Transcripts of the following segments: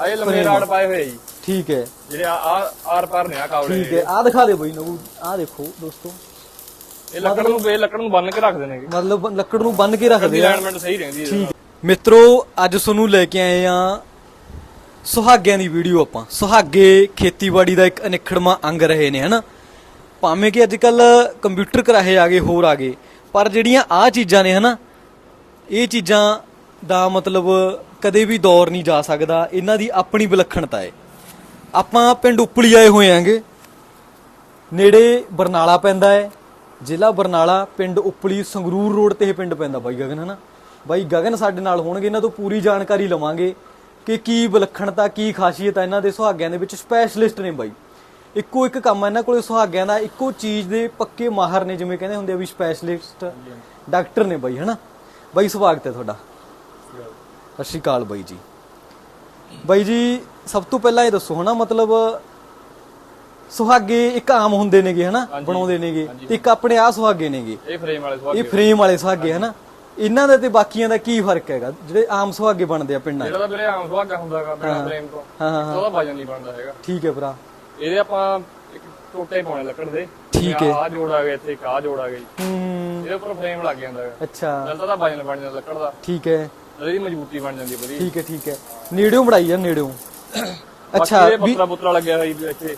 ਆਏ ਲੰਮੇ ਰਾੜ ਪਾਏ ਹੋਏ ਜੀ। ਠੀਕ ਹੈ। ਜਿਹੜੇ ਆ ਆਰ ਪਾਰ ਨੇ ਆ ਕਾਵਲੇ ਠੀਕ ਹੈ ਆ ਦਿਖਾ ਦੇ ਬਈ ਨੂ ਆ ਦੇਖੋ ਦੋਸਤੋ। ਇਹ ਲੱਕੜ ਨੂੰ ਬੇ ਲੱਕੜ ਨੂੰ ਬੰਨ ਕੇ ਰੱਖਦੇ ਨੇਗੇ ਮਤਲਬ ਲੱਕੜ ਨੂੰ ਬੰਨ ਕੇ ਰੱਖਦੇ ਆ। ਅਲਾਈਨਮੈਂਟ ਸਹੀ ਰਹਿੰਦੀ ਹੈ। ਠੀਕ ਮਿੱਤਰੋ ਅੱਜ ਤੁਹਾਨੂੰ ਲੈ ਕੇ ਆਏ ਆ ਸੁਹਾਗਿਆਂ ਦੀ ਵੀਡੀਓ ਆਪਾਂ। ਸੁਹਾਗੇ ਖੇਤੀਬਾੜੀ ਦਾ ਇੱਕ ਅਨਿਖੜਵਾਂ ਅੰਗ ਰਹੇ ਨੇ ਹਨਾ? ਭਾਵੇਂ ਕਿ ਅੱਜ ਕੱਲ ਕੰਪਿਊਟਰ ਕਰਾਹੇ ਆ ਗਏ ਹੋਰ ਆ ਗਏ। ਪਰ ਜਿਹੜੀਆਂ ਆ ਚੀਜ਼ਾਂ ਨੇ ਹਨਾ? ਇਹ ਚੀਜ਼ਾਂ ਦਾ ਮਤਲਬ ਕਦੇ ਵੀ ਦੌਰ ਨਹੀਂ ਜਾ ਸਕਦਾ। ਇਹਨਾਂ ਦੀ ਆਪਣੀ ਵਿਲੱਖਣਤਾ ਹੈ ਆਪਾਂ ਪਿੰਡ ਉਪਲੀ ਆਏ ਹੋਏ ਆਂਗੇ ਨੇੜੇ ਬਰਨਾਲਾ ਪੈਂਦਾ ਹੈ ਜ਼ਿਲ੍ਹਾ ਬਰਨਾਲਾ ਪਿੰਡ ਉਪਲੀ ਸੰਗਰੂਰ ਰੋਡ ਤੇ ਇਹ ਪਿੰਡ ਪੈਂਦਾ ਬਾਈ ਗਗਨ ਹਨਾ? ਬਾਈ ਗਗਨ ਸਾਡੇ ਨਾਲ ਹੋਣਗੇ। ਇਹਨਾਂ ਤੋਂ ਪੂਰੀ ਜਾਣਕਾਰੀ ਲਵਾਂਗੇ ਕਿ ਕੀ ਵਿਲੱਖਣਤਾ ਕੀ ਖਾਸੀਅਤ ਹੈ ਇਹਨਾਂ ਦੇ ਸੁਹਾਗਿਆਂ ਦੇ ਵਿੱਚ। ਸਪੈਸ਼ਲਿਸਟ ਨੇ ਬਾਈ। ਇੱਕੋ ਇੱਕ ਕੰਮ ਇਹਨਾਂ ਕੋਲੇ ਸੁਹਾਗਿਆਂ ਦਾ। ਇੱਕੋ ਚੀਜ਼ ਦੇ ਪੱਕੇ ਮਾਹਰ ਨੇ ਜਿਵੇਂ ਕਹਿੰਦੇ ਹੁੰਦੇ ਆ ਵੀ ਸਪੈਸ਼ਲਿਸਟ ਡਾਕਟਰ ਨੇ ਬਾਈ ਹਨਾ? ਬਾਈ ਸਵਾਗਤ ਹੈ ਤੁਹਾਡਾ। ਸਤਿ ਸ਼੍ਰੀ ਅਕਾਲ ਬਾਈ ਜੀ। ਬਾਈ ਜੀ ਸਭ ਤੋਂ ਪਹਿਲਾਂ ਇਹ ਦੱਸੋ ਹਨਾ ਮਤਲਬ ਸੁਹਾਗੇ ਇੱਕ ਆਮ ਹੁੰਦੇ ਨੇਗੇ ਹਨਾ। ਬਣਾਉਂਦੇ ਨੇਗੇ। ਤੇ ਇੱਕ ਆਪਣੇ ਆ ਸੁਹਾਗੇ ਨੇਗੇ। ਇਹ ਫਰੇਮ ਵਾਲੇ ਇਹ ਸੁਹਾਗੇ ਫਰੇਮ ਵਾਲੇ ਸੁਹਾਗੇ ਹਨਾ। ਇਹਨਾਂ ਦਾ ਤੇ ਬਾਕੀਆਂ ਦਾ ਕੀ ਫ਼ਰਕ ਹੈਗਾ? ਜਿਹੜੇ ਆਮ ਸੁਹਾਗੇ ਬਣਦੇ ਆ ਪਿੰਡਾਂ ਜਿਹੜਾ ਤਾਂ ਵੀਰੇ ਆਮ ਸੁਹਾਗਾ ਹੁੰਦਾਗਾ ਬਿਨਾ ਫਰੇਮ ਤੋਂ ਹਾਂ ਹਾਂ ਹਾਂ। ਉਹਦਾ ਵਜਨ ਨਹੀਂ ਬਣਦਾ ਹੈਗਾ। ਠੀਕ ਹੈ ਭਰਾ। ਇਹਦੇ ਆਪਾਂ ਇੱਕ ਟੋਟੇ ਪਾਉਣੇ ਲੱਕੜ ਦੇ। ਠੀਕ ਹੈ। ਆ ਜੋੜ ਆ ਗਿਆ ਇੱਥੇ ਆ ਜੋੜ ਆ ਗਈ ਹੂੰ। ਇਹਦੇ ਉੱਪਰ ਫਰੇਮ ਲੱਗ ਜਾਂਦਾ ਹੈਗਾ। ਅੱਛਾ। ਜਦ ਤਾਂ ਵਜਨ ਬਣ ਜਾਂਦਾ ਲੱਕੜ ਦਾ। ਠੀਕ ਹੈ। ਇਹਦੀ ਮਜ਼ਬੂਤੀ ਬਣ ਜਾਂਦੀ ਹੈ ਵਧੀਆ। ਠੀਕ ਹੈ ਠੀਕ ਹੈ। ਨੇੜਿਓਂ ਬਣਾਈ ਜਾ ਨੇੜਿਓਂ। ਅੱਛਾ ਇਹ ਵੀ ਪੱਤਰਾ ਪੁੱਤਰਾ ਲੱਗਿਆ ਹੋਈ ਇੱਥੇ।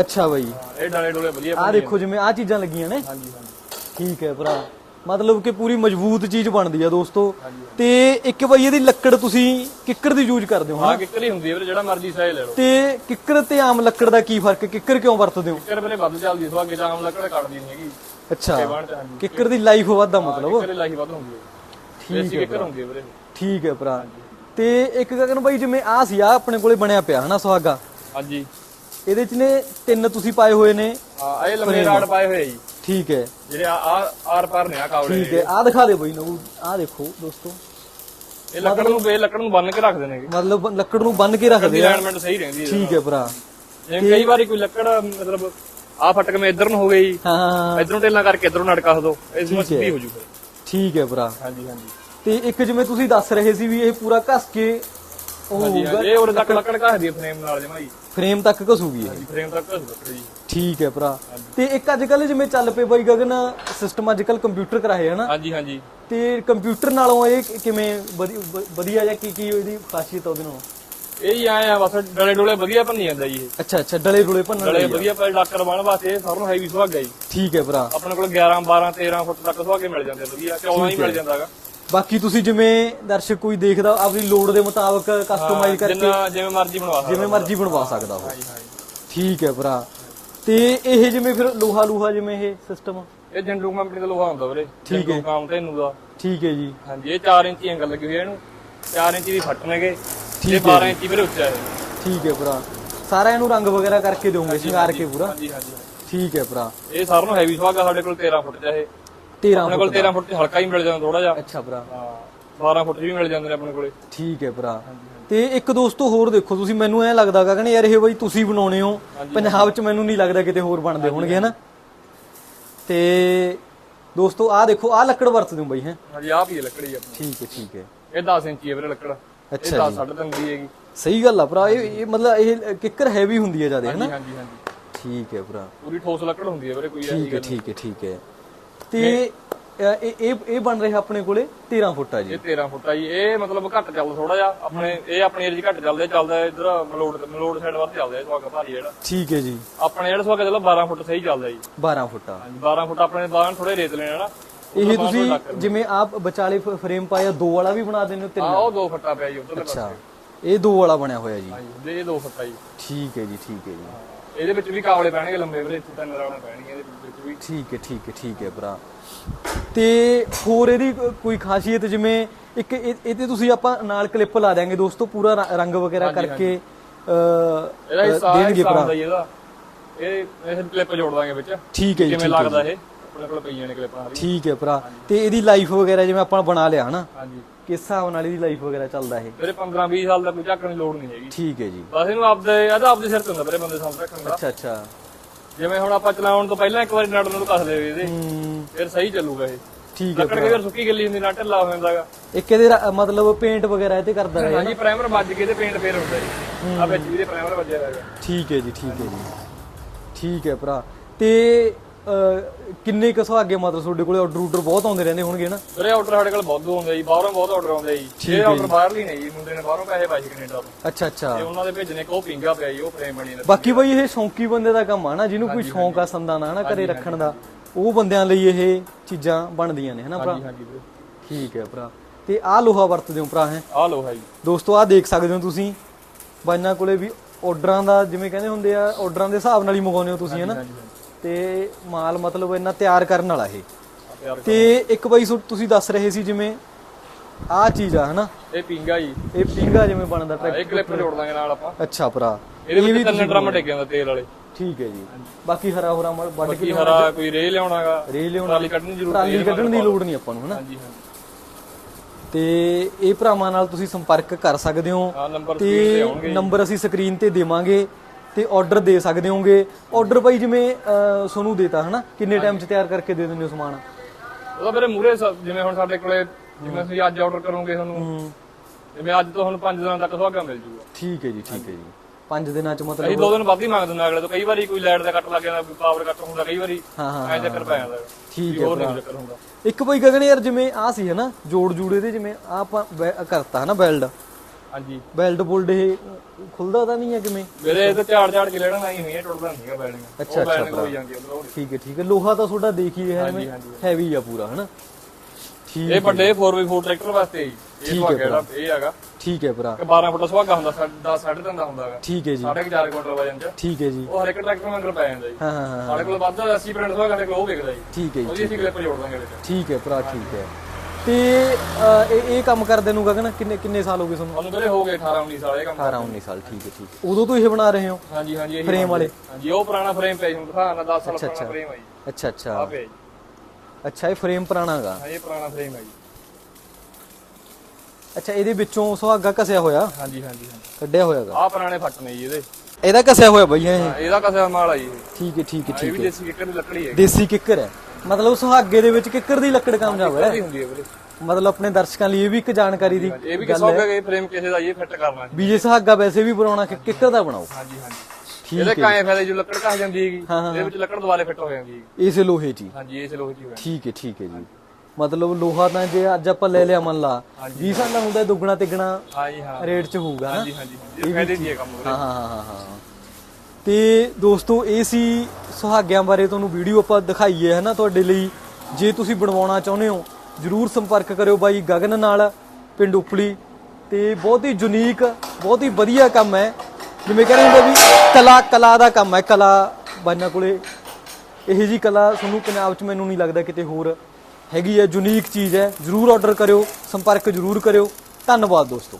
ਅੱਛਾ ਬਾਈ। ਇਹ ਡਾਲੇ ਡੋਲੇ ਵਧੀਆ ਬਣੇ ਦੇਖੋ ਜਿਵੇਂ ਆਹ ਚੀਜ਼ਾਂ ਲੱਗੀਆਂ ਨੇ। ਹਾਂਜੀ ਹਾਂਜੀ। ਠੀਕ ਹੈ ਭਰਾ। ਮਤਲਬ ਕਿ ਪੂਰੀ ਮਜ਼ਬੂਤ ਚੀਜ਼ ਬਣਦੀ ਆ ਦੋਸਤੋ। ਤੇ ਇੱਕ ਬਈ ਇਹਦੀ ਲੱਕੜ ਤੁਸੀਂ ਕਿੱਕਰ ਦੀ ਯੂਜ਼ ਕਰਦੇ ਹੋ ਆ ਹਾਂ ਕਿੱਕਰ ਹੀ ਹੁੰਦੀ ਹੈ ਵੀਰੇ ਜਿਹੜਾ ਮਰਜ਼ੀ ਸਾਈਜ਼ ਲੈ ਲਓ। ਤੇ ਕਿੱਕਰ ਤੇ ਆਮ ਲੱਕੜ ਦਾ ਕੀ ਫ਼ਰਕ? ਹੈ ਕਿੱਕਰ ਕਿਉਂ ਵਰਤਦੇ ਹੋ? ਕਿੱਕਰ ਵੀਰੇ ਵੱਧ ਚੱਲਦੀ ਸੋ ਅੱਗੇ ਆਮ ਲੱਕੜ ਕੱਟਦੀ ਨਹੀਂ ਹੈਗੀ। ਅੱਛਾ। ਕਿੱਕਰ ਦੀ ਲਾਈਫ ਵੱਧਦਾ ਮਤਲਬ। ਕਿੱਕਰ ਦੀ ਲਾਈ ਵੱਧ ਹੁੰਦੀ ਹੈ ਠੀਕ ਦੇਸੀ ਕਿੱਕਰ ਹੁੰਦੀ ਹੈ ਵੀਰੇ। ਠੀਕ ਹੈ ਭਰਾ। ਤੇ ਇੱਕ ਗਗਨ ਬਾਈ ਜਿਵੇਂ ਆ ਸੀ ਆ ਆਪਣੇ ਕੋਲੇ ਬਣਿਆ ਪਿਆ ਹਨਾ ਸੁਹਾਗਾ? ਹਾਂਜੀ। ਇਹਦੇ ਚ ਨੇ ਤਿੰਨ ਤੁਸੀਂ ਪਾਏ ਹੋਏ ਨੇ। ਆ ਇਹ ਲੰਮੇ ਰਾੜ ਪਾਏ ਹੋਏ ਜੀ। ਠੀਕ ਹੈ। ਜਿਹੜੇ ਆ ਆਰ ਪਾਰ ਨੇ ਆ ਕਾਵਲੇ ਠੀਕ ਹੈ। ਆ ਦਿਖਾ ਦੇ ਬਈ ਨੂੰ ਆ ਦੇਖੋ ਦੋਸਤੋ। ਇਹ ਲੱਕੜ ਨੂੰ ਬੇ ਲੱਕੜ ਨੂੰ ਬੰਨ ਕੇ ਰੱਖਦੇ ਨੇਗੇ ਮਤਲਬ ਲੱਕੜ ਨੂੰ ਬੰਨ ਕੇ ਰੱਖਦੇ ਆ। ਅਲਾਈਨਮੈਂਟ ਸਹੀ ਰਹਿੰਦੀ ਹੈ। ਠੀਕ ਹੈ ਭਰਾ। ਜਿਵੇਂ ਕਈ ਵਾਰੀ ਕੋਈ ਲੱਕੜ ਮਤਲਬ ਆ ਫਟਕ ਮੇ ਇਧਰ ਨੂੰ ਹੋ ਗਈ। ਹਾਂ ਹਾਂ ਹਾਂ। ਇਧਰੋਂ ਟੇਲਾਂ ਕਰਕੇ ਇਧਰੋਂ ਨੜਕਾ ਦੋ ਇਸ ਵਿੱਚ ਹੈ। ਵੀ ਹੋ ਜੂਗਾ। ਠੀਕ ਹੈ ਭਰਾ। ਹਾਂਜੀ ਹਾਂਜੀ। ਤੇ ਇੱਕ ਜਿਵੇਂ ਤੁਸੀਂ ਦੱਸ ਰਹੇ ਸੀ ਵੀ ਇਹ ਪੂਰਾ ਘਸ ਕੇ ਉਹ ਹਾਂਜੀ ਹੋਊਗਾ। ਇਹ ਉਰੇ ਤੱਕ ਲੱਕੜ ਘਸਦੀ ਹੈ ਫਰੇਮ ਨਾਲ ਜਮਾ ਜੀ। ਫਰੇਮ ਤੱਕ ਘਸੂਗੀ ਇਹ? ਫਰੇਮ ਤੱਕ ਘਸ ਲੱਕੜ ਜੀ। ਠੀਕ ਹੈ ਭਰਾ। ਤੇ ਇੱਕ ਅੱਜ ਕੱਲ ਜਿਵੇਂ ਚੱਲ ਪਏ ਬਾਈ ਗਗਨ ਸਿਸਟਮ ਅੱਜ ਕੱਲ ਕੰਪਿਊਟਰ ਕਰਾਏ ਹਨਾ? ਹਾਂਜੀ ਹਾਂਜੀ। ਤੇ ਕੰਪਿਊਟਰ ਨਾਲੋਂ ਇਹ ਕਿਵੇਂ ਵਧੀ- ਵਧੀਆ ਜਾਂ ਕੀ ਕੀ ਇਹਦੀ ਖਾਸੀਅਤ ਆ ਉਹਦੇ ਨਾਲੋਂ? ਇਹ ਹੀ ਆਏ ਆ ਬਸ ਡਲੇ ਡੋਲੇ ਵਧੀਆ ਭੰਨੀ ਜਾਂਦਾ ਜੀ ਇਹ। ਅੱਛਾ ਅੱਛਾ ਡਲੇ ਰੁਲੇ ਭੰਨਣ ਡਲੇ ਲਈ ਆ। ਵਧੀਆ ਪਰ ਡਾਕਟਰ ਬਣ ਵਾਸਤੇ ਇਹ ਸਾਰਿਆਂ ਨੂੰ ਹੈਵੀ ਸੁਹਾਗਾ ਜੀ। ਠੀਕ ਹੈ ਭਰਾ। ਆਪਣੇ ਕੋਲ 11 12 13 ਫੁੱਟ ਤੱਕ ਸੁਹਾਗੇ ਮਿਲ ਜਾਂਦੇ ਵਧੀਆ 14 ਹੀ ਮਿਲ ਜਾਂਦਾਗਾ। ਬਾਕੀ ਤੁਸੀਂ ਜਿਵੇਂ ਦਰਸ਼ਕ ਕੋਈ ਦੇਖਦਾ ਆਪਣੀ ਲੋੜ ਦੇ ਮੁਤਾਬਕ ਕਸਟਮਾਈਜ਼ ਕਰਕੇ ਜਿੰਨਾ ਜਿਵੇਂ ਮਰਜ਼ੀ ਬਣਵਾ ਸਕਦਾ ਜਿਵੇਂ ਮਰਜ਼ੀ ਬਣਵਾ ਸਕਦਾ ਉਹ। ਠੀਕ ਹੈ ਭਰਾ। ਤੇ ਇਹ ਜਿਵੇਂ ਫਿਰ ਲੋਹਾ ਲੂਹਾ ਜਿਵੇਂ ਇਹ ਸਿਸਟਮ ਇਹ ਜੰਡੂ ਕੰਪਨੀ ਦਾ ਲੋਹਾ ਹੁੰਦਾ ਵੀਰੇ। ਠੀਕ ਹੈ। ਕੰਮ ਤੇ ਇਹਨੂੰ ਦਾ। ਠੀਕ ਹੈ ਜੀ। ਹਾਂਜੀ ਇਹ 4 ਇੰਚੀ ਐਂਗਲ ਲੱਗੀ ਹੋਈ ਹੈ ਇਹਨੂੰ। 4 ਇੰਚੀ ਦੀ ਫੱਟ ਨੇਗੇ। ਠੀਕ ਤੇ ਹੈ 12 ਇੰਚੀ ਵੀਰੇ ਉੱਚਾ ਹੈ। ਠੀਕ ਹੈ ਭਰਾ। ਸਾਰਾ ਇਹਨੂੰ ਰੰਗ ਵਗੈਰਾ ਕਰਕੇ ਦਿਓਗੇ ਸ਼ਿੰਗਾਰ ਕੇ ਪੂਰਾ? ਹਾਂਜੀ ਹਾਂਜੀ। ਠੀਕ ਹੈ ਭਰਾ। ਇਹ ਸਾਰਿਆਂ ਨੂੰ ਹੈਵੀ ਸੁਹਾਗਾ ਸਾਡੇ ਕੋਲ 13 ਫੁੱਟ ਇਹ। 13 ਆਪਣੇ ਕੋਲ 13 ਫੁੱਟ ਚ ਹਲਕਾ ਹੀ ਮਿਲ ਜਾਂਦਾ ਥੋੜਾ ਜਿਹਾ। ਅੱਛਾ ਭਰਾ। ਹਾਂ 12 ਫੁੱਟ ਚ ਵੀ ਮਿਲ ਜਾਂਦੇ ਨੇ ਆਪਣੇ ਕੋਲੇ। ਠੀਕ ਹੈ ਭਰਾ। ਤੇ ਇੱਕ ਦੋਸਤੋ ਹੋਰ ਦੇਖੋ ਤੁਸੀਂ ਮੈਨੂੰ ਐ ਲੱਗਦਾ ਕਹਿੰਦੇ ਯਾਰ ਇਹ ਬਈ ਤੁਸੀਂ ਬਣਾਉਣੇ ਹੋ। ਪੰਜਾਬ 'ਚ ਮੈਨੂੰ ਨਹੀਂ ਲੱਗਦਾ ਕਿਤੇ ਹੋਰ ਬਣਦੇ ਹੋਣਗੇ ਹਨਾ? ਤੇ ਦੋਸਤੋ ਆਹ ਦੇਖੋ ਆਹ ਲੱਕੜ ਵਰਤਦੇ ਹੋ ਬਈ ਹੈ। ਹਾਂਜੀ ਆਹ ਵੀ ਹੈ ਲੱਕੜੀ ਆਪਣੀ। ਠੀਕ ਹੈ ਠੀਕ ਹੈ। ਇਹ 10 ਇੰਚੀ ਹੈ ਵੀਰੇ ਲੱਕੜ। ਇਹ ਅੱਛਾ 10 ਸਾਢੇ ਤਿੰਨ ਦੀ ਹੈਗੀ। ਸਹੀ ਗੱਲ ਆ ਭਰਾ ਇਹ ਇਹ ਮਤਲਬ ਇਹ ਕਿੱਕਰ ਹੈਵੀ ਹੁੰਦੀ ਹੈ ਜ਼ਿਆਦਾ ਹਾਂਜੀ ਹਾਂਜੀ ਠੀਕ ਹੈ ਭਰਾ। ਪੂਰੀ ਠੋਸ ਲੱਕੜ ਹੁੰਦੀ ਹੈ ਵੀਰੇ ਕੋਈ ਠੀਕ ਹੈ ਠੀਕ ਹੈ ਠੀਕ ਹੈ। ਤੇ ਇਹ ਇਹ ਇਹ ਬਣ ਰਿਹਾ ਆਪਣੇ ਕੋਲੇ 13 ਫੁੱਟ ਆ ਜੀ। ਇਹ 13 ਫੁੱਟ ਆ ਜੀ। ਇਹ ਮਤਲਬ ਘੱਟ ਚੱਲਦਾ ਥੋੜਾ ਜਿਹਾ। ਆਪਣੇ ਇਹ ਆਪਣੀ ਏਰੀਆ ਘੱਟ ਚੱਲਦਾ ਚੱਲਦਾ ਇਧਰ ਮਲੋੜ ਮਲੋੜ ਸਾਈਡ ਵੱਲ ਚੱਲਦਾ ਇਹ ਸੁਹਾਗਾ ਭਾਰੀ ਜਿਹੜਾ। ਠੀਕ ਹੈ ਜੀ। ਆਪਣੇ ਜਿਹੜਾ ਸੁਹਾਗਾ ਚਲੋ 12 ਫੁੱਟ ਸਹੀ ਚੱਲਦਾ ਜੀ। 12 ਫੁੱਟ। ਆ ਹਾਂਜੀ 12 ਫੁੱਟ ਆਪਣੇ ਬਾਹਰ ਥੋੜੇ ਰੇਤ ਲੈਣਾ ਨਾ। ਇਹ ਤੁਸੀਂ ਜਿਵੇਂ ਆਪ ਵਿਚਾਲੇ ਫਰੇਮ ਪਾਇਆ ਦੋ ਵਾਲਾ ਵੀ ਬਣਾ ਦਿੰਦੇ ਹੋ ਤਿੰਨ ਆ ਉਹ 2 ਫੁੱਟਾ ਪਿਆ ਜੀ ਉਧਰਲੇ ਅੱਛਾ। ਇਹ ਦੋ ਵਾਲਾ ਬਣਿਆ ਹੋਇਆ ਜੀ। ਹਾਂਜੀ ਇਹ 2 ਫੁੱਟਾ ਜੀ। ਠੀਕ ਹੈ ਜੀ ਠੀਕ ਹੈ ਜੀ। ਇਹਦੇ ਵਿੱਚ ਵੀ ਕਾਵਲੇ ਪੈਣਗੇ ਲੰਬੇ ਵੀਰੇ ਇੱਥੇ ਤਿੰਨ ਰਾਉਣਾ ਪੈਣਗੀਆਂ ਇਹਦੇ ਵਿੱਚ ਵੀ। ਠੀਕ ਹੈ ਠੀਕ ਹੈ ਠੀਕ ਹੈ ਭਰਾ। ਤੇ ਹੋਰ ਇਹਦੀ ਕੋਈ ਖਾਸੀਅਤ ਜਿਵੇਂ ਇੱਕ ਇਹ ਇਹ ਤੇ ਤੁਸੀਂ ਆਪਾਂ ਨਾਲ ਕਲਿੱਪ ਲਾ ਦਿਆਂਗੇ ਦੋਸਤੋ ਪੂਰਾ ਰੰਗ ਵਗੈਰਾ ਕਰਕੇ ਅ, ਇਹਦਾ ਦੇਣਗੇ ਭਰਾ। ਇਹਦਾ। ਇਹ ਇਹ ਕਲਿੱਪ ਜੋੜ ਦਾਂਗੇ ਵਿੱਚ ਠੀਕ ਹੈ ਜੀ ਕਿਵੇਂ ਲੱਗਦਾ ਇਹ। ਆਪਣੇ ਕੋਲ ਪਈਆਂ ਨੇ ਕਲਿੱਪਾਂ ਠੀਕ ਹੈ ਭਰਾ। ਤੇ ਇਹਦੀ ਲਾਈਫ ਵਗੈਰਾ ਜਿਵੇਂ ਆਪਾਂ ਬਣਾ ਲਿਆ ਹਨਾ? ਹਾਂਜੀ। ਕਿਸ ਹਿਸਾਬ ਨਾਲ ਇਹਦੀ ਲਾਈਫ ਵਗੈਰਾ ਚੱਲਦਾ ਇਹ? ਵੀਰੇ 15 20 ਸਾਲ ਦਾ ਕੋਈ ਝਾਕਣ ਦੀ ਲੋੜ ਨਹੀਂ ਹੈਗੀ। ਠੀਕ ਹੈ ਜੀ। ਬਸ ਇਹਨੂੰ ਆਪਦੇ ਇਹਦਾ ਆਪਦੇ ਸਿਰ ਤੇ ਹੁੰਦਾ ਵੀਰੇ ਬੰਦੇ ਸਾਹਮਣੇ ਰੱਖਣ ਦਾ। ਅੱਛਾ ਅੱਛਾ। ਜਿਵੇਂ ਹੁਣ ਆਪਾਂ ਚਲਾਉਣ ਤੋਂ ਪਹਿਲਾਂ ਇੱਕ ਵਾਰੀ ਨੜ ਨੂੰ ਕੱਸ ਦੇਵੇ ਇਹਦੇ। ਫਿਰ ਸਹੀ ਚੱਲੂਗਾ ਇਹ। ਠੀਕ ਹੈ ਲੱਕੜ ਵਾਰ ਸੁੱਕੀ ਗਿੱਲੀ ਹੁੰਦੀ ਨਾ ਢਿੱਲਾ ਹੋ ਜਾਂਦਾਗਾ। ਇੱਕ ਇਹਦੇ ਮਤਲਬ ਪੇਂਟ ਵਗੈਰਾ ਇਹ ਤੇ ਕਰਦਾ ਰਹੇ ਹਾਂਜੀ ਪ੍ਰਾਈਮਰ ਵੱਜ ਕੇ ਤੇ ਪੇਂਟ ਫੇਰ ਹੁੰਦਾ ਜੀ। ਆ ਵਿੱਚ ਵੀ ਦੇ ਪ੍ਰਾਈਮਰ ਵੱਜਿਆ ਹੈਗਾ। ਠੀਕ ਹੈ ਜੀ ਠੀਕ ਹੈ ਜੀ। ਠੀਕ ਹੈ ਭਰਾ। ਤੇ ਕਿੰਨੇ ਕੁ ਸੁਹਾਗੇ ਮਤਲਬ ਤੁਹਾਡੇ ਕੋਲੇ ਆਰਡਰ ਆਰਡਰ ਬਹੁਤ ਆਉਂਦੇ ਰਹਿੰਦੇ ਹੋਣਗੇ ਨਾ? ਵੀਰੇ ਆਰਡਰ ਸਾਡੇ ਕੋਲ ਬਹੁਤ ਆਉਂਦੇ ਜੀ ਬਾਹਰੋਂ ਬਹੁਤ ਆਰਡਰ ਆਉਂਦੇ ਜੀ। ਇਹ ਆਰਡਰ ਬਾਹਰ ਹੀ ਨਹੀਂ ਜੀ ਮੁੰਡੇ ਨੇ ਬਾਹਰੋਂ ਪੈਸੇ ਪਾਈ ਕੈਨੇਡਾ ਤੋਂ। ਅੱਛਾ ਅੱਛਾ। ਤੇ ਉਹਨਾਂ ਦੇ ਭੇਜਣੇ ਕੋ ਪਿੰਗਾ ਪਿਆ ਜੀ ਉਹ ਫਰੇਮ ਬਣੀ ਨੇ। ਬਾਕੀ ਬਈ ਇਹ ਸ਼ੌਂਕੀ ਬੰਦੇ ਦਾ ਕੰਮ ਆ ਨਾ ਜਿਹਨੂੰ ਕੋਈ ਸ਼ੌਂਕ ਆ ਸੰਦਾਂ ਦਾ ਹਨਾ ਘਰੇ ਰੱਖਣ ਦਾ ਉਹ ਬੰਦਿਆਂ ਲਈ ਇਹ ਚੀਜ਼ਾਂ ਬਣਦੀਆਂ ਨੇ ਹਨਾ ਭਰਾ? ਹਾਂਜੀ ਹਾਂਜੀ ਵੀਰੇ। ਠੀਕ ਹੈ ਭਰਾ। ਤੇ ਆਹ ਲੋਹਾ ਵਰਤਦੇ ਹੋ ਭਰਾ ਹੈ? ਆ ਲੋ ਹੈ ਜੀ। ਦੋਸਤੋ ਆਹ ਦੇਖ ਸਕਦੇ ਹੋ ਤੁਸੀਂ ਬਾਈਆਂ ਕੋਲੇ ਵੀ ਆਰਡਰਾਂ ਦਾ ਜਿਵੇਂ ਕਹਿੰਦੇ ਹੁੰਦੇ ਆ ਆਰਡਰਾਂ ਦੇ ਹਿਸਾਬ ਨਾਲ ਹੀ ਮੰਗਾਉਂਦੇ ਹੋ ਤੁਸੀਂ ਹਨਾ ਤੇ ਮਾਲ ਮਤਲਬ ਇਹਨਾਂ ਤਿਆਰ ਕਰਨ ਵਾਲਾ ਇਹ। ਆ ਤੇ ਇੱਕ ਬਾਈ ਤੁਸੀਂ ਦੱਸ ਰਹੇ ਸੀ ਜਿਵੇਂ ਆਹ ਚੀਜ਼ ਆ ਹਨਾ? ਇਹ ਪਿੰਗਾ ਜੀ। ਇਹ ਪਿੰਗਾ ਜਿਵੇਂ ਬਣਦਾ ਟਰੈਕ ਇਹ ਕਲਿੱਪ ਜੋੜ ਦਾਂਗੇ ਨਾਲ ਆਪਾਂ। ਅੱਛਾ ਭਰਾ। ਇਹਦੇ ਵਿੱਚ ਤਿੰਨ ਡਰਮ ਟੇਕੇ ਹੁੰਦਾ ਤੇਲ ਵਾਲੇ। ਠੀਕ ਹੈ ਜੀ। ਬਾਕੀ ਹਰਾ ਹੋਰਾ ਮੜ- ਵੱਢ ਕੇ ਹਰਾ ਕੋਈ ਰੇ ਲਿਆਉਣਾਗਾ ਰੇ ਲਿਆਉਣ ਟਰਾਲੀ ਕੱਢਣ ਦੀ ਜ਼ਰੂਰਤ ਟਰਾਲੀ ਕੱਢਣ ਦੀ ਲੋੜ ਨਹੀਂ ਆਪਾਂ ਨੂੰ ਹਨਾ? ਹਾਂਜੀ ਹਾਂਜੀ। ਤੇ ਇਹ ਭਰਾਵਾਂ ਨਾਲ ਤੁਸੀਂ ਸੰਪਰਕ ਕਰ ਸਕਦੇ ਹੋ। ਆ ਤੇ ਨੰਬਰ ਅਸੀਂ ਸਕਰੀਨ ਤੇ ਦੇਵਾਂਗੇ। ਤੇ ਆਰਡਰ ਦੇ ਸਕਦੇ ਹੋਗੇ। ਆਰਡਰ ਭਾਈ ਜਿਵੇਂ ਅਹ, ਸੋਨੂੰ ਦੇਤਾ ਹਨਾ? ਕਿੰਨੇ ਟਾਈਮ ਚ ਤਿਆਰ ਕਰਕੇ ਦੇ ਦਿੰਦੇ ਹੋ ਸਮਾਨ? ਉਹਦਾ ਵੀਰੇ ਮੂਰੇ ਜਿਵੇਂ ਹੁਣ ਸਾਡੇ ਕੋਲੇ ਜਿਵੇਂ ਤੁਸੀਂ ਅੱਜ ਆਰਡਰ ਕਰੋਗੇ ਤੁਹਾਨੂੰ ਹੂੰ। ਜਿਵੇਂ ਅੱਜ ਤੋਂ ਹੁਣ 5 ਦਿਨਾਂ ਤੱਕ ਸੁਹਾਗਾ ਮਿਲ ਜੂਗਾ। ਠੀਕ ਹੈ ਜੀ ਠੀਕ ਹੈ ਜੀ। 5 ਦਿਨਾਂ ਚ ਮਤਲਬ ਅਸੀਂ ਦੋ ਦਿਨ ਵੱਧ ਹੀ ਮੰਗ ਦਿੰਦੇ ਅਗਲੇ ਤੋਂ। ਕਈ ਵਾਰੀ ਕੋਈ ਲਾਈਟ ਦਾ ਕੱਟ ਲੱਗ ਜਾਂਦਾ ਪਾਵਰ ਕੱਟ ਹੁੰਦਾ ਕਈ ਵਾਰੀ ਹਾਂ ਹਾਂ ਐਂ ਚੱਕਰ ਪੈ ਜਾਂਦਾ। ਠੀਕ ਵੀ ਹੋਰ ਨਹੀਂ ਚੱਕਰ ਹੁੰਦਾ। ਇੱਕ ਭਾਈ ਗਗਨ ਯਾਰ ਜਿਵੇਂ ਆ ਸੀ ਹਨਾ? ਜੋੜ ਜੂੜੇ ਦੇ ਜਿਵੇਂ ਆਹ ਆਪਾਂ ਕਰਤਾ ਹਨਾ ਬੈਲਡ ਹਾਂਜੀ। ਬੈਲਟ ਬੁਲਡ ਇਹ ਖੁੱਲਦਾ ਤਾਂ ਨਹੀਂ ਹੈ ਕਿਵੇਂ? ਮੇਰੇ ਇਹ ਤਾਂ ਝਾੜ ਝਾੜ ਕੇ ਲੈਣਾ ਆਈ ਹੋਈ ਹੈ ਟੁੱਟਦਾ ਨਹੀਂ ਹੈਗਾ ਬੈਲਡਿੰਗ ਅੱਛਾ, ਅੱਛਾ, ਹੋਈ ਜਾਂਦੀ ਹੈ ਠੀਕ ਹੈ ਠੀਕ ਹੈ। ਲੋਹਾ ਤਾਂ ਤੁਹਾਡਾ ਦੇਖ ਹੀ ਹਾਂਜੀ। ਹੈਵੀ ਆ ਪੂਰਾ ਹਨਾ? ਠੀਕ ਇਹ ਵੱਡੇ 4x4 ਟਰੈਕਟਰ ਵਾਸਤੇ ਇਹ ਹੈ ਸੁਹਾਗਾ ਜਿਹੜਾ ਇਹ ਹੈਗਾ। ਠੀਕ ਹੈ ਭਰਾ। ਕਿ 12 ਫੁੱਟ ਸੁਹਾਗਾ ਹੁੰਦਾ 10 3.5 ਦਾ ਹੁੰਦਾ ਹੈਗਾ। ਠੀਕ ਹੈ ਜੀ। ਸਾਢੇ 4 ਕੁਇੰਟਲ ਵਜਨ ਚ। ਠੀਕ ਹੈ ਜੀ। ਉਹ ਹਰ ਇੱਕ ਟਰੈਕਟਰ ਵਾਂਗਰ ਪੈ ਜਾਂਦਾ ਜੀ। ਹਾਂ ਹਾਂ ਹਾਂ ਸਾਡੇ ਕੋਲ ਵੱਧ 80 ਪ੍ਰਿੰਟ ਸੁਹਾਗਾ ਸਾਡੇ ਕੋਲ ਉਹ ਵਿਕਦਾ ਜੀ। ਠੀਕ ਹੈ ਜੀ ਉਹਦੀ ਅਸੀਂ ਕਲਿੱਪ ਜੋੜ ਦਾਂਗੇ ਠੀਕ ਹੈ ਭਰਾ ਠੀਕ ਹੈ। ਤੇ ਅਹ, ਇਹ ਇਹ ਕੰਮ ਕਰਦੇ ਨੂੰ ਗਗਨ ਕਿੰਨੇ ਕਿੰਨੇ ਸਾਲ ਹੋ ਗਏ ਤੁਹਾਨੂੰ? ਉਹਨੂੰ ਵੀਰੇ ਹੋ ਗਏ 18 19 ਸਾਲ ਇਹ ਕੰਮ 18 19 ਸਾਲ ਠੀਕ ਹੈ ਠੀਕ ਉਦੋਂ ਤੋਂ ਇਹ ਬਣਾ ਰਹੇ ਹੋ? ਹਾਂਜੀ ਹਾਂਜੀ ਇਹੀ Frame ਵਾਲੇ? ਹਾਂਜੀ ਉਹ ਪੁਰਾਣਾ ਫਰੇਮ ਪਿਆ ਜੀ ਹੁਣ ਦਿਖਾਣਾ 10 ਸਾਲ ਪੁਰਾਣਾ ਫਰੇਮ ਹੈ ਜੀ। ਅੱਛਾ ਆ ਅੱਛਾ ਪਿਆ ਜੀ। ਅੱਛਾ ਇਹ ਫਰੇਮ ਪੁਰਾਣਾ ਗਾ। ਹਾਂ ਇਹ ਪੁਰਾਣਾ ਫਰੇਮ ਹੈ ਜੀ। ਅੱਛਾ ਇਹਦੇ ਵਿੱਚੋਂ ਸੁਹਾਗਾ ਘਸਿਆ ਹੋਇਆ? ਹਾਂਜੀ ਹਾਂਜੀ ਹਾਂਜੀ। ਕੱਢਿਆ ਹੋਇਆਗਾ ਆ ਪੁਰਾਣੇ ਫੱਟ ਨੇ ਜੀ ਇਹਦੇ। ਇਹਦਾ ਘਸਿਆ ਹੋਇਆ ਬਈ ਇਹ? ਹਾਂ, ਇਹਦਾ ਕਸਿਆ ਮਾਲ ਆ ਜੀ ਇਹ। ਠੀਕ ਹੈ ਠੀਕ ਹੈ ਇਹ ਵੀ ਠੀਕ ਹੈ। ਦੇਸੀ ਕਿੱਕਰ ਦੀ ਲੱਕੜੀ ਹੈ। ਦੇਸੀ ਕਿੱਕਰ ਹੈ? ਮਤਲਬ ਸੁਹਾਗੇ ਦੇ ਵਿੱਚ ਕਿੱਕਰ ਦੀ ਲੱਕੜ ਕਾਮਯਾਬ ਹੈ। ਹੁੰਦੀ ਹੈ ਵੀਰੇ। ਮਤਲਬ ਆਪਣੇ ਦਰਸ਼ਕਾਂ ਲਈ ਇਹ ਵੀ ਇੱਕ ਜਾਣਕਾਰੀ ਦੀ ਇਹ ਵੀ ਕਿਸਾ ਹੋਗਾ ਇਹ ਫਰੇਮ ਕਿਸੇ ਦਾ ਇਹ ਫਿੱਟ ਕਰਨਾ ਵੀ ਜੇ ਸੁਹਾਗਾ ਵੈਸੇ ਵੀ ਬਣਾਉਣਾ ਕਿ ਕਿੱਕਰ ਦਾ ਬਣਾਓ। ਹਾਂਜੀ ਹਾਂਜੀ। ਠੀਕ ਇਹਦੇ ਕਾਏ ਫਾਇਦੇ ਜੋ ਲੱਕੜ ਘਸ ਜਾਂਦੀ ਹੈਗੀ ਹਾਂ, ਹਾਂ, ਇਹਦੇ ਵਿੱਚ ਲੱਕੜ ਦੁਬਾਰੇ ਫਿੱਟ ਹੋ ਜਾਂਦੀ ਹੈਗੀ। ਇਸੇ ਲੋਹੇ 'ਚ ਹੀ। ਹਾਂਜੀ ਇਸ ਲੋਹੇ ਦੀ ਹੋਇਆ। ਠੀਕ ਹੈ ਠੀਕ ਹੈ ਜੀ। ਮਤਲਬ ਲੋਹਾ ਤਾਂ ਜੇ ਅੱਜ ਆਪਾਂ ਲੈ ਲਿਆ ਮੰਨ ਲਾ 20 ਸਾਲ ਦਾ ਹੁੰਦਾ ਦੁੱਗਣਾ ਤਿੱਗਣਾ ਹਾਂਜੀ ਹਾਂ। ਰੇਟ 'ਚ ਹੋਊਗਾ ਹਾਂਜੀ ਹਾਂਜੀ। ਇਹ ਫਾਇਦੇ ਦੀ ਹੈ ਕੰਮ ਹਾਂ ਹਾਂ ਹਾਂ ਹਾਂ ਹਾਂ। ਤੇ ਦੋਸਤੋ, ਇਹ ਸੀ ਸੁਹਾਗਿਆਂ ਬਾਰੇ ਤੁਹਾਨੂੰ ਵੀਡੀਓ ਆਪਾਂ ਦਿਖਾਈਏ, ਹੈ ਨਾ, ਤੁਹਾਡੇ ਲਈ। ਜੇ ਤੁਸੀਂ ਬਣਵਾਉਣਾ ਚਾਹੁੰਦੇ ਹੋ, ਜਰੂਰ ਸੰਪਰਕ ਕਰਿਓ ਬਾਈ ਗਗਨ ਨਾਲ, ਪਿੰਡ ਉਪਲੀ। ਤੇ ਬਹੁਤ ਹੀ ਯੂਨੀਕ ਬਹੁਤ ਹੀ ਵਧੀਆ ਕੰਮ ਹੈ। ਜਿਵੇਂ ਕਹਿੰਦੇ ਹੁੰਦੇ ਵੀ ਕਲਾ ਕਲਾ ਦਾ ਕੰਮ ਹੈ, ਕਲਾ ਬਾਈਨਾਂ ਕੋਲੇ। ਇਹੋ ਜੀ ਕਲਾ ਤੁਹਾਨੂੰ ਪੰਜਾਬ 'ਚ ਮੈਨੂੰ ਨਹੀਂ ਲੱਗਦਾ ਕਿਤੇ ਹੋਰ ਹੈਗੀ ਹੈ ਯੂਨੀਕ ਚੀਜ਼ ਹੈ। ਜਰੂਰ ਆਰਡਰ ਕਰਿਓ, ਸੰਪਰਕ ਜਰੂਰ ਕਰਿਓ। ਧੰਨਵਾਦ ਦੋਸਤੋ।